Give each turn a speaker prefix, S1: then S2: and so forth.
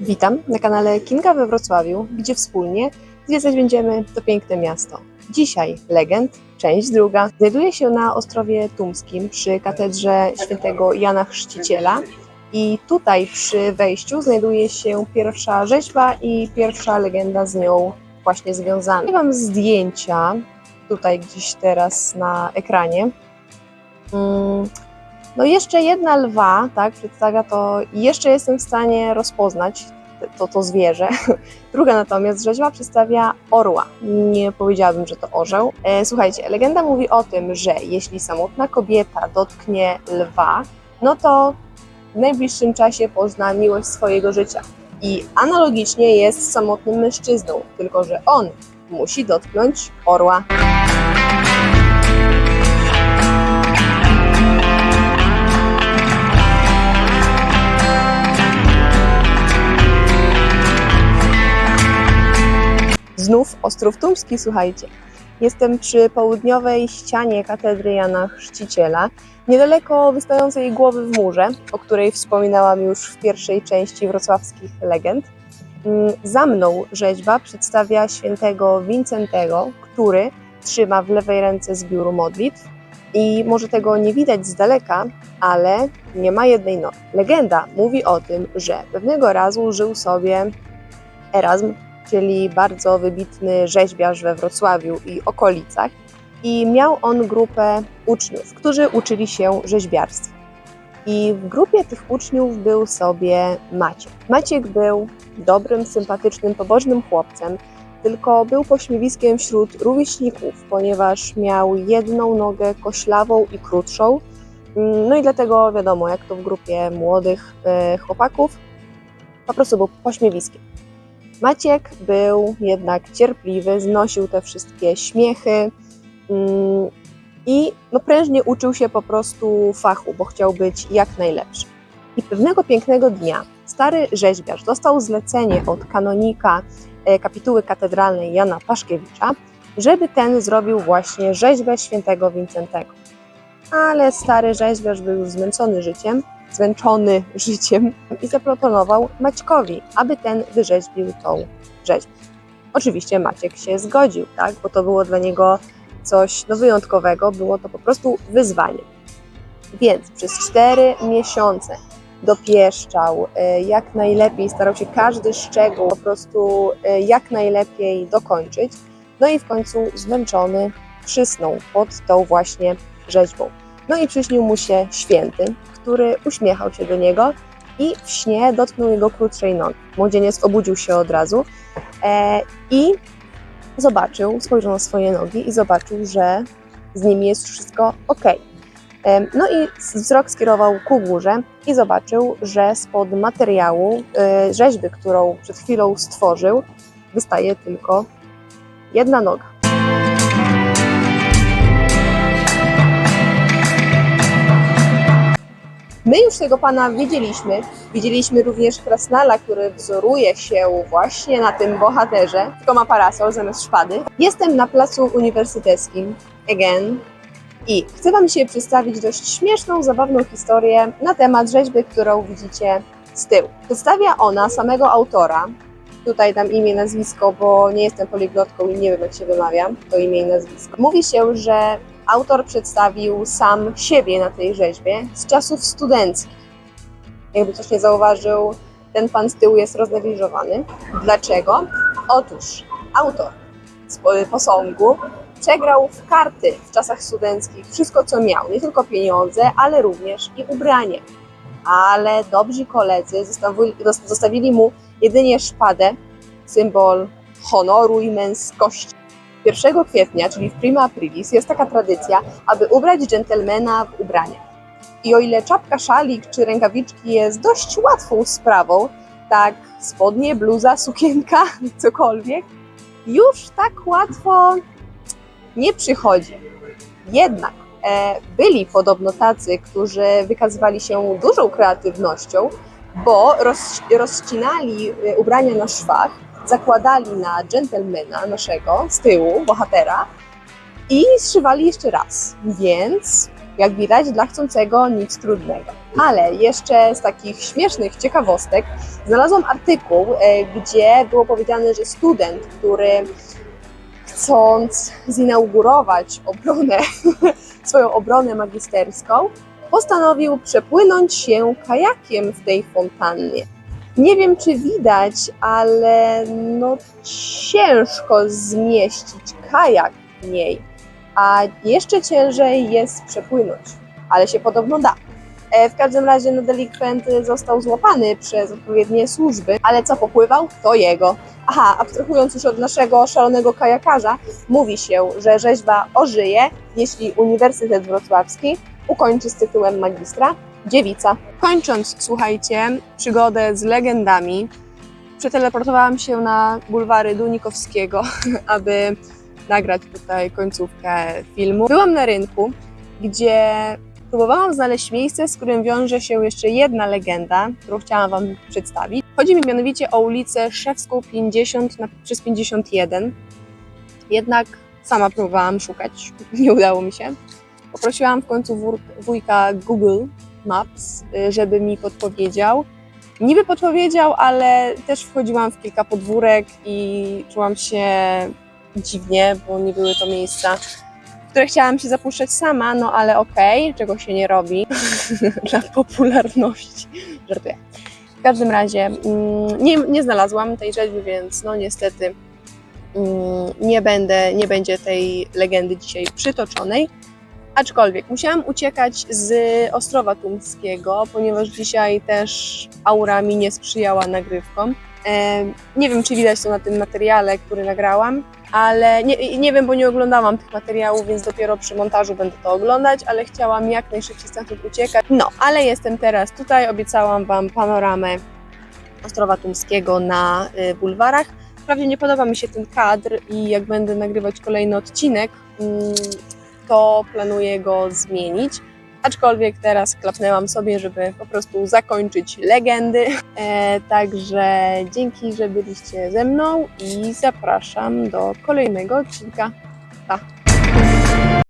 S1: Witam na kanale Kinga we Wrocławiu, gdzie wspólnie zwiedzać będziemy to piękne miasto. Dzisiaj legend, część druga. Znajduje się na Ostrowie Tumskim przy katedrze świętego Jana Chrzciciela i tutaj przy wejściu znajduje się pierwsza rzeźba i pierwsza legenda z nią właśnie związana. Mam zdjęcia tutaj gdzieś teraz na ekranie. Mm, no jeszcze jedna lwa, tak, przedstawia to jeszcze jestem w stanie rozpoznać to, to zwierzę. Druga natomiast rzeźba przedstawia orła. Nie powiedziałabym, że to orzeł. E, słuchajcie, legenda mówi o tym, że jeśli samotna kobieta dotknie lwa, no to w najbliższym czasie pozna miłość swojego życia. I analogicznie jest samotnym mężczyzną, tylko że on musi dotknąć orła. Ostrów Tumski, słuchajcie. Jestem przy południowej ścianie katedry Jana Chrzciciela, niedaleko wystającej głowy w murze, o której wspominałam już w pierwszej części wrocławskich legend. Mm, Za mną rzeźba przedstawia świętego Wincentego, który trzyma w lewej ręce zbiór modlitw i może tego nie widać z daleka, ale nie ma jednej nogi. Legenda mówi o tym, że pewnego razu żył sobie Erasm, czyli bardzo wybitny rzeźbiarz we Wrocławiu i okolicach. I miał on grupę uczniów, którzy uczyli się rzeźbiarstwa. I w grupie tych uczniów był sobie Maciek. Maciek był dobrym, sympatycznym, pobożnym chłopcem, tylko był pośmiewiskiem wśród rówieśników, ponieważ miał jedną nogę koślawą i krótszą. No i dlatego wiadomo, jak to w grupie młodych e, chłopaków, po prostu był pośmiewiskiem. Maciek był jednak cierpliwy, znosił te wszystkie śmiechy mm, i no prężnie uczył się po prostu fachu, bo chciał być jak najlepszy. I pewnego pięknego dnia stary rzeźbiarz dostał zlecenie od kanonika e, kapituły katedralnej Jana Paszkiewicza, żeby ten zrobił właśnie rzeźbę świętego Wincentego. Ale stary rzeźbiarz był już zmęczony życiem, zmęczony życiem i zaproponował Maćkowi, aby ten wyrzeźbił tą rzeźbę. Oczywiście Maciek się zgodził, tak, bo to było dla niego coś no, wyjątkowego, było to po prostu wyzwanie. Więc przez cztery miesiące dopieszczał e, jak najlepiej, starał się każdy szczegół po prostu e, jak najlepiej dokończyć. No i w końcu zmęczony przysnął pod tą właśnie rzeźbą. No i przyśnił mu się święty, który uśmiechał się do niego i w śnie dotknął jego krótszej nogi. Młodzieniec obudził się od razu e, i zobaczył, spojrzał na swoje nogi i zobaczył, że z nimi jest wszystko ok. No i wzrok skierował ku górze i zobaczył, że spod materiału e, rzeźby, którą przed chwilą stworzył, wystaje tylko jedna noga. My już tego pana widzieliśmy. Widzieliśmy również krasnala, który wzoruje się właśnie na tym bohaterze, tylko ma parasol zamiast szpady. Jestem na placu uniwersyteckim, again, i chcę wam dzisiaj przedstawić dość śmieszną, zabawną historię na temat rzeźby, którą widzicie z tyłu. Przedstawia ona samego autora. Tutaj dam imię, nazwisko, bo nie jestem poliglotką i nie wiem, jak się wymawia to imię i nazwisko. Mówi się, że autor przedstawił sam siebie na tej rzeźbie z czasów studenckich. Jakby ktoś nie zauważył, ten pan z tyłu jest roznegliżowany. Dlaczego? Otóż autor z po- posągu przegrał w karty w czasach studenckich wszystko, co miał. Nie tylko pieniądze, ale również i ubranie. Ale dobrzy koledzy zostawili mu jedynie szpadę, symbol honoru i męskości. 1 kwietnia, czyli w prima aprilis, jest taka tradycja, aby ubrać dżentelmena w ubranie. I o ile czapka, szalik czy rękawiczki jest dość łatwą sprawą, tak spodnie, bluza, sukienka, cokolwiek, już tak łatwo nie przychodzi. Jednak e, byli podobno tacy, którzy wykazywali się dużą kreatywnością, bo roz, rozcinali e, ubrania na szwach, zakładali na dżentelmena naszego z tyłu, bohatera i zszywali jeszcze raz. Więc Jak widać, dla chcącego nic trudnego. Ale jeszcze z takich śmiesznych ciekawostek znalazłam artykuł, e, gdzie było powiedziane, że student, który chcąc zinaugurować obronę, swoją obronę magisterską, postanowił przepłynąć się kajakiem w tej fontannie. Nie wiem, czy widać, ale no ciężko zmieścić kajak w niej, a jeszcze ciężej jest przepłynąć, ale się podobno da. E, W każdym razie no, delikwent został złapany przez odpowiednie służby, ale co popływał, to jego. Aha, abstrahując już od naszego szalonego kajakarza, mówi się, że rzeźba ożyje, jeśli Uniwersytet Wrocławski ukończy z tytułem magistra dziewica. Kończąc, słuchajcie, przygodę z legendami, przeteleportowałam się na bulwary Dunikowskiego, aby nagrać tutaj końcówkę filmu. Byłam na rynku, gdzie próbowałam znaleźć miejsce, z którym wiąże się jeszcze jedna legenda, którą chciałam Wam przedstawić. Chodzi mi mianowicie o ulicę Szewską 50 na, przez 51. Jednak sama próbowałam szukać, nie udało mi się. Poprosiłam w końcu wujka Google Maps, y, żeby mi podpowiedział. Niby podpowiedział, ale też wchodziłam w kilka podwórek i czułam się dziwnie, bo nie były to miejsca, w które chciałam się zapuszczać sama, no ale okej, czego się nie robi dla popularności. Żartuję. W każdym razie mm, nie, nie znalazłam tej rzeźby, więc no niestety mm, nie, będę, nie będzie tej legendy dzisiaj przytoczonej. Aczkolwiek musiałam uciekać z Ostrowa Tumskiego, ponieważ dzisiaj też aura mi nie sprzyjała nagrywkom. E, Nie wiem, czy widać to na tym materiale, który nagrałam, ale nie, nie wiem, bo nie oglądałam tych materiałów, więc dopiero przy montażu będę to oglądać, ale chciałam jak najszybciej stamtąd uciekać. No, ale jestem teraz tutaj, obiecałam Wam panoramę Ostrowa Tumskiego na y, bulwarach. Wprawdzie nie podoba mi się ten kadr i jak będę nagrywać kolejny odcinek, mm, to planuję go zmienić. Aczkolwiek teraz klapnęłam sobie, żeby po prostu zakończyć legendy. E, także dzięki, że byliście ze mną i zapraszam do kolejnego odcinka. Pa!